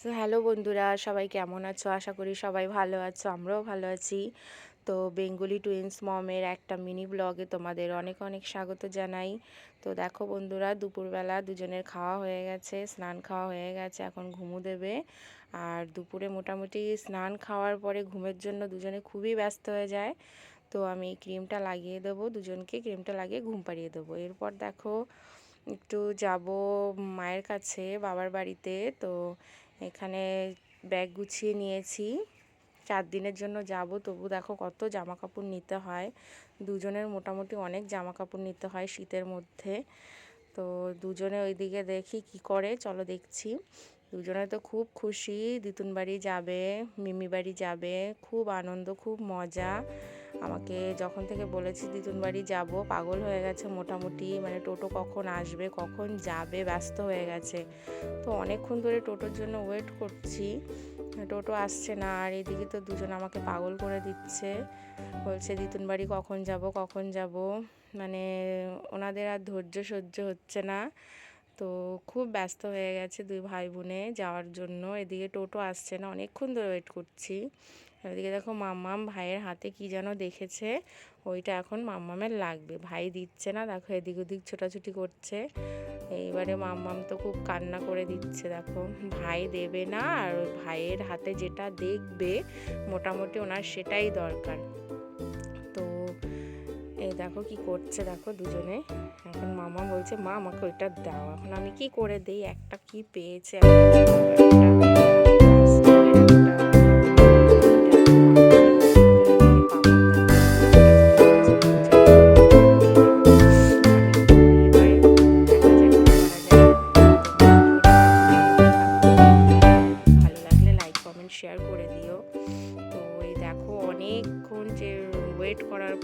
তো হ্যালো বন্ধুরা, সবাই কেমন আছো? আশা করি সবাই ভালো আছো, আমরাও ভালো আছি। তো বেঙ্গলি টুইন্স মমের একটা মিনি ব্লগে তোমাদের অনেক অনেক স্বাগত জানাই। তো দেখো বন্ধুরা, দুপুরবেলা দুজনের খাওয়া হয়ে গেছে, স্নান খাওয়া হয়ে গেছে, এখন ঘুমু দেবে। আর দুপুরে মোটামুটি স্নান খাওয়ার পরে ঘুমের জন্য দুজনে খুবই ব্যস্ত হয়ে যায়। তো আমি ক্রিমটা লাগিয়ে দেবো, দুজনকে ক্রিমটা লাগিয়ে ঘুম পাড়িয়ে দেবো। এরপর দেখো একটু যাব মায়ের কাছে, বাবার বাড়িতে। তো এখানে ব্যাগ গুছিয়ে নিয়েছি। চার দিনের জন্য যাব। তবু দেখো কত জামা কাপড় নিতে হয়। দুজনের মোটামুটি অনেক জামা কাপড় নিতে হয় শীতের মধ্যে। তো দুজনে ওইদিকে দেখি কি করে, চলো দেখছি। দুজনে তো খুব খুশি। দিতুন বাড়ি যাবে, মিমি বাড়ি যাবে। খুব আনন্দ, খুব মজা। আমাকে যখন থেকে বলেছি দিতুন বাড়ি যাব, পাগল হয়ে গেছে মোটামুটি মানে টোটো কখন আসবে, কখন যাবে, ব্যস্ত হয়ে গেছে। তো অনেকক্ষণ ধরে টোটোর জন্য ওয়েট করছি, টোটো আসছে না, আর এদিকে তো দুজন আমাকে পাগল করে দিচ্ছে। বলছে দিতুন বাড়ি কখন যাব কখন যাব? মানে ওনাদের আর ধৈর্য সহ্য হচ্ছে না। তো খুব ব্যস্ত হয়ে গেছে দুই ভাই বোনে যাওয়ার জন্য। এদিকে টোটো আসছে না, অনেকক্ষণ ধরে ওয়েট করছি। এদিকে দেখো মাম্মাম ভাইয়ের হাতে কি যেন দেখেছে, ওইটা এখন মাম্মামের লাগবে। ভাই দিচ্ছে না, দেখো এদিক ওদিক ছোটাছুটি করছে। এইবারে মাম্মাম তো খুব কান্না করে দিচ্ছে, দেখো। ভাই দেবে না, আর ভাইয়ের হাতে যেটা দেখবে, মোটামুটি ওনার সেটাই দরকার। তো এই দেখো কি করছে, দেখো দুজনে। এখন মামা বলছে, মা, আমাকে ওইটা দাও। এখন আমি কি করে দেই? একটা কি পেয়েছে।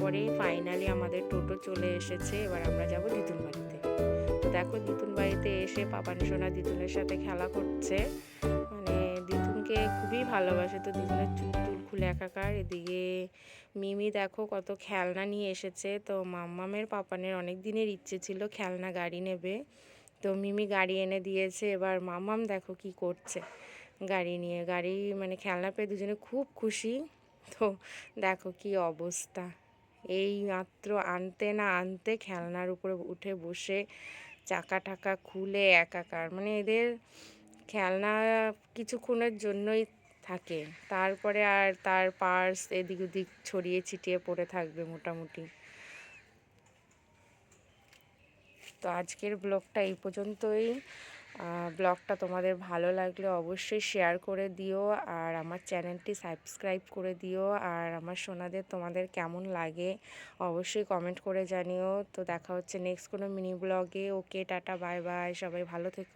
ওয়েট করার পরে ফাইনালি আমাদের টোটো চলে এসেছে, এবার আমরা যাব দিতুন বাড়িতে। তো দেখো দিতুন বাড়িতে এসে পাপান সোনা দিতুনের সাথে খেলা করছে। মানে দিতুনকে খুবই ভালোবাসে, তো দিতুনের চুল টুল খুলে একাকার। এদিকে মিমি দেখো কত খেলনা নিয়ে এসেছে। তো মাম্মামের, পাপানের অনেক দিনের ইচ্ছে ছিল খেলনা গাড়ি নেবে। তো মিমি গাড়ি এনে দিয়েছে, এবার মাম্মাম দেখো কি করছে গাড়ি নিয়ে। গাড়ি মানে খেলনা পেয়ে দুজনে খুব খুশি। তো দেখো কি অবস্থা। এই মাত্র আনতে না আনতে খেলনার উপরে উঠে বসে চাকা টাকা খুলে একাকার। মানে এদের খেলনা কিছুক্ষণের জন্যই থাকে। তারপরে আর তার পার্স এদিক ওদিক ছড়িয়ে ছিটিয়ে পড়ে থাকবে মোটামুটি। তো আজকের ব্লগটা এই পর্যন্তই। ব্লগটা তোমাদের ভালো লাগলে অবশ্যই শেয়ার করে দিও আর আমার চ্যানেলটি সাবস্ক্রাইব করে দিও আর আমার সোনাদের তোমাদের কেমন লাগে অবশ্যই কমেন্ট করে জানিও। তো দেখা হচ্ছে নেক্সট কোনো মিনি ব্লগে ওকে টাটা বাই বাই সবাই ভালো থেকো।